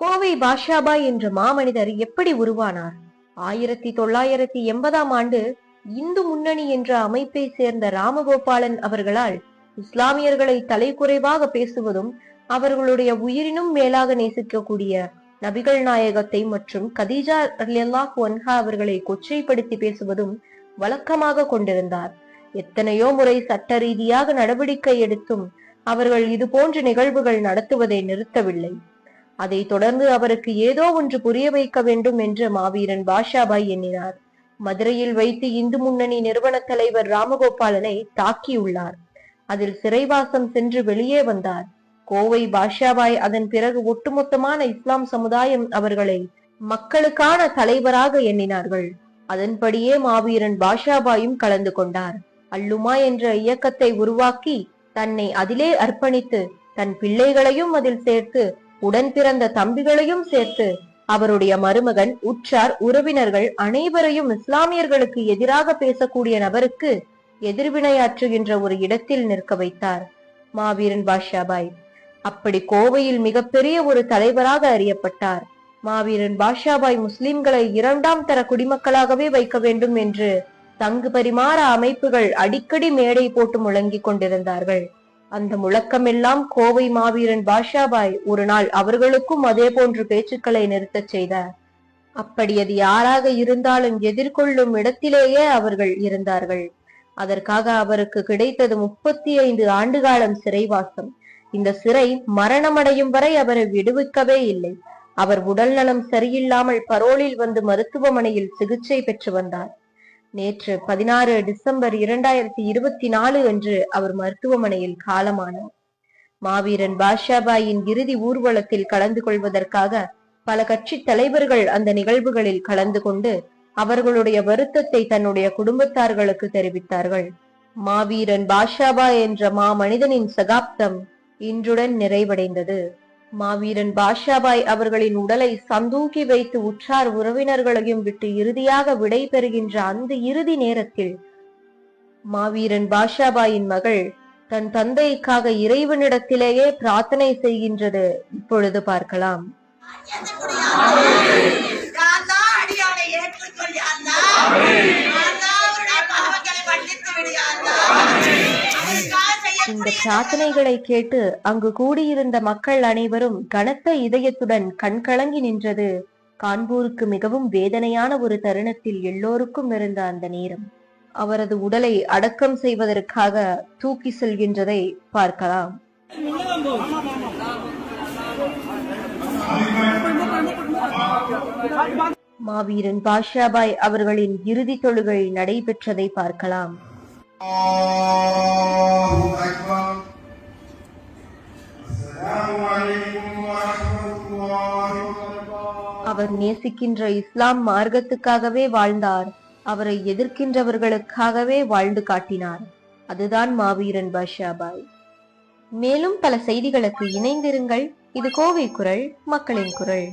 கோவை பாஷாபா என்ற மாமனிதர் எப்படி உருவானார்? ஆயிரத்தி தொள்ளாயிரத்தி எண்பதாம் ஆண்டு இந்து முன்னணி என்ற அமைப்பை சேர்ந்த ராமகோபாலன் அவர்களால் இஸ்லாமியர்களை தலைக்குறைவாக பேசுவதும் அவர்களுடைய உயிரினும் மேலாக நேசிக்கக்கூடிய நபிகள் நாயகத்தை மற்றும் கதீஜா ரலியல்லாஹு அவர்களை கொச்சைப்படுத்தி பேசுவதும் வழக்கமாக கொண்டிருந்தார். எத்தனையோ முறை சட்ட ரீதியாக நடவடிக்கை எடுத்தும் அவர்கள் இது போன்ற நிகழ்வுகள் நடத்துவதை நிறுத்தவில்லை. அதைத் தொடர்ந்து அவருக்கு ஏதோ ஒன்று புரிய வைக்க வேண்டும் என்று மாவீரன் பாஷாபாய் எண்ணினார். மதுரையில் வைத்து இந்து முன்னணி நிறுவன தலைவர் ராமகோபாலனை தாக்கியுள்ளார் அதில் சிறைவாசம் சென்று வெளியே வந்தார். கோவை பாஷாபாய் அதன் பிறகு ஒட்டுமொத்தமான இஸ்லாம் சமுதாயம் அவர்களை மக்களுக்கான தலைவராக எண்ணினார்கள். அதன்படியே மாவீரன் பாஷாபாயும் கலந்து கொண்டார். அல்லுமா என்ற இயக்கத்தை உருவாக்கி தன்னை அதிலே அர்ப்பணித்து தன் பிள்ளைகளையும் அதில் சேர்த்து உடன் பிறந்த தம்பிகளையும் சேர்த்து அவருடைய மருமகன் உற்றார் உறவினர்கள் அனைவரையும் இஸ்லாமியர்களுக்கு எதிராக பேசக்கூடிய நபருக்கு எதிர்வினையாற்றுகின்ற ஒரு இடத்தில் நிற்க வைத்தார். மாவீரன் பாஷாபாய் அப்படி கோவையில் மிகப்பெரிய ஒரு தலைவராக அறியப்பட்டார். மாவீரன் பாஷாபாய் முஸ்லிம்களை இரண்டாம் தர குடிமக்களாகவே வைக்க வேண்டும் என்று தங்கு பரிமாற அமைப்புகள் அடிக்கடி மேடை போட்டு முழங்கிக் கொண்டிருந்தார்கள். அந்த முழக்கமெல்லாம் கோவை மாவீரன் பாஷாபாய் ஒரு நாள் அவர்களுக்கும் அதே போன்று பேச்சுக்களை நிறுத்தச் செய்தார் அப்படி அது யாராக இருந்தாலும் எதிர்கொள்ளும் இடத்திலேயே அவர்கள் இருந்தார்கள். அதற்காக அவருக்கு கிடைத்தது முப்பத்தி ஐந்து ஆண்டுகாலம் சிறைவாசம். இந்த சிறை மரணமடையும் வரை அவரை விடுவிக்கவே இல்லை. அவர் உடல் நலம் சரியில்லாமல் பரோலில் வந்து மருத்துவமனையில் சிகிச்சை பெற்று வந்தார். நேற்று பதினாறு டிசம்பர் இரண்டாயிரத்தி இருபத்தி நாலு அன்று அவர் மருத்துவமனையில் காலமானார். மாவீரன் பாஷாபாயின் இறுதி ஊர்வலத்தில் கலந்து கொள்வதற்காக பல கட்சி தலைவர்கள் அந்த நிகழ்வுகளில் கலந்து கொண்டு அவர்களுடைய வருத்தத்தை தன்னுடைய குடும்பத்தார்களுக்கு தெரிவித்தார்கள். மாவீரன் பாஷாபா என்ற மாமனிதனின் சகாப்தம் இன்றுடன் நிறைவடைந்தது. மாவீரன் பாஷாபாய் அவர்களின் உடலை சந்தூக்கி வைத்து உற்றார் உறவினர்களையும் விட்டு இறுதியாக விடை பெறுகின்ற அந்த இறுதி நேரத்தில் மாவீரன் பாஷாபாயின் மகள் தன் தந்தைக்காக இறைவனிடத்திலேயே பிரார்த்தனை செய்கின்றது. இப்பொழுது பார்க்கலாம். இந்த பிரார்த்தனைகளை கேட்டு அங்கு கூடியிருந்த மக்கள் அனைவரும் கனத்த இதயத்துடன் கண்கலங்கி நின்றது. காண்போருக்கு மிகவும் வேதனையான ஒரு தருணத்தில் எல்லோருக்கும் இருந்த அந்த நேரம். அவரது உடலை அடக்கம் செய்வதற்காக தூக்கி செல்கின்றதை பார்க்கலாம். மாவீரன் பாஷாபாய் அவர்களின் இறுதி தொழுகை நடைபெற்றதை பார்க்கலாம். அவர் நேசிக்கின்ற இஸ்லாம் மார்க்கத்துக்காகவே வாழ்ந்தார். அவரை எதிர்க்கின்றவர்களுக்காகவே வாழ்ந்து காட்டினார். அதுதான் மாவீரன் பாஷாபாய். மேலும் பல செய்திகளுக்கு இணைந்திருங்கள். இது கோவை குரல் மக்களின் குரல்.